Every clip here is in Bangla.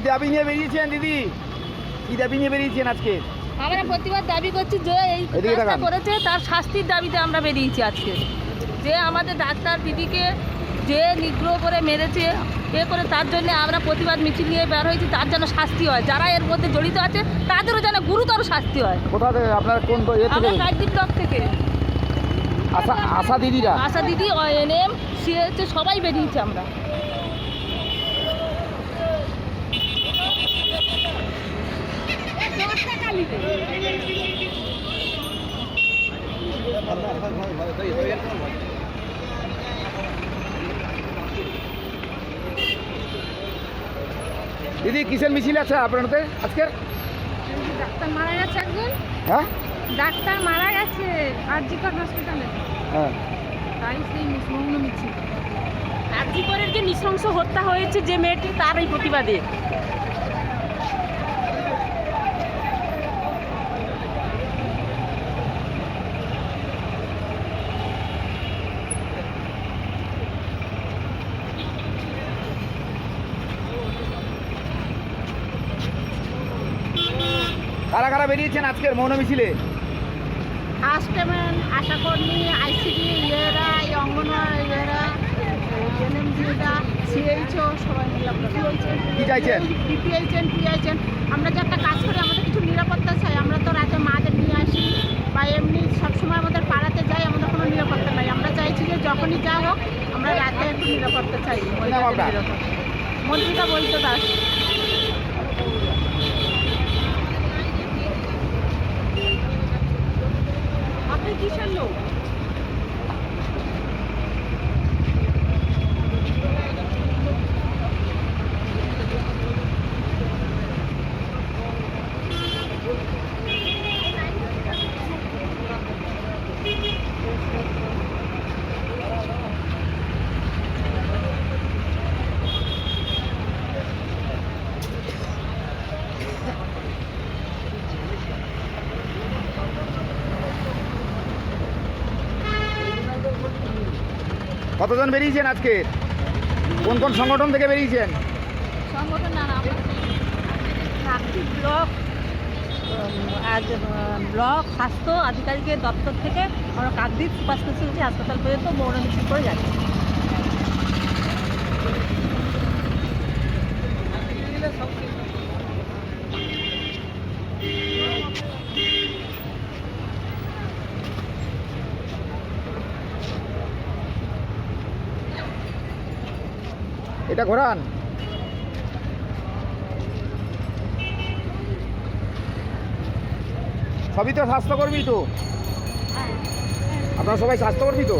কি দাবি নিয়ে বেরিয়েছেন দিদি? কি দাবি নিয়ে বেরিয়েছেন আজকে? আমরা প্রতিবাদ দাবি করছি যে এই কাজটা করেছে তার শাস্তির দাবিতে আমরা বেরিয়েছি আজকে। যে আমাদের ডাক্তার দিদিকে যে নিগ্রহ করে মেরেছে এ করে তার জন্য আমরা প্রতিবাদ মিছিল নিয়ে বের হয়েছি তার যেন শাস্তি হয়। যারা এর মধ্যে জড়িত আছে তাদেরও যেন গুরুতর শাস্তি হয়। কোথা থেকে? আপনার কোন আমরা ব্লক থেকে। আশা আশা দিদিরা? আশা দিদি এনএম সিএচে সবাই বেরিয়েছি আমরা। দিদি কিসের মিছিল আছে আপনাদের আজকে? ডাক্তার মারা গেছে একজন। হ্যাঁ? ডাক্তার মারা গেছে আরজিকর হসপিটালে হ্যাঁ। তাই সেই মৌন মিছিল। আরজিকরের যে নৃশংস হত্যা হয়েছে যে মেয়েটি তারই প্রতিবাদে। কারা কারা বেরিয়েছেন আজকের মৌন মিছিলে? আস্টেমেন আশাকর্মী আইসিডি ইয়েরা এই অঙ্গনওয়াড়ি ইয়েরা এনএমজিরা সিএইচও সবাই মিলে আমরা কি চাইছেন? পিপিএইচএন পিআইচএন আমরা যে একটা কাজ করি আমাদের কিছু নিরাপত্তা চাই। আমরা তো রাতে মাদের নিয়ে আসি বা এমনি সবসময় আমাদের পাড়াতে যাই আমাদের কোনো নিরাপত্তা নাই। আমরা চাইছি যে যখনই যা হোক আমরা রাতে একটু নিরাপত্তা চাই? মন্ত্রিকা বলতে দাস কতজন বেরিয়েছেন আজকে? কোন কোন সংগঠন থেকে বেরিয়েছেন? সংগঠন না ব্লক আজ ব্লক, স্বাস্থ্য, আধিকারিকের দপ্তর থেকে আমরা কাকদ্বীপ সুপার স্পেশালিটি হাসপাতাল পর্যন্ত মৌন মিছিল করে যাচ্ছি। এটা ঘোরান। সবই তো স্বাস্থ্যকর্মী তো? আপনারা সবাই স্বাস্থ্যকর্মী তো?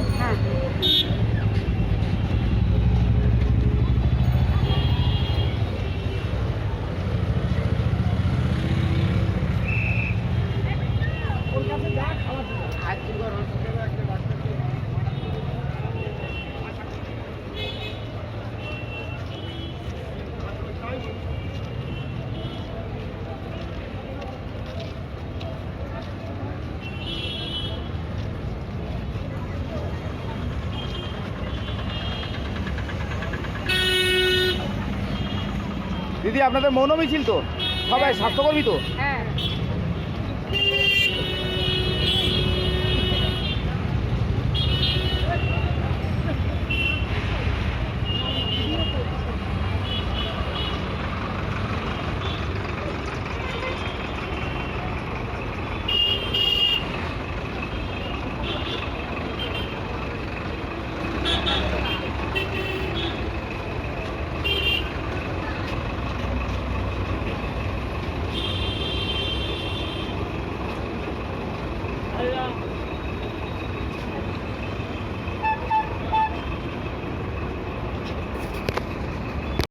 দিদি আপনাদের মৌন মিছিল তো? সবাই স্বাস্থ্যকর্মী তো? হ্যাঁ। Ayan.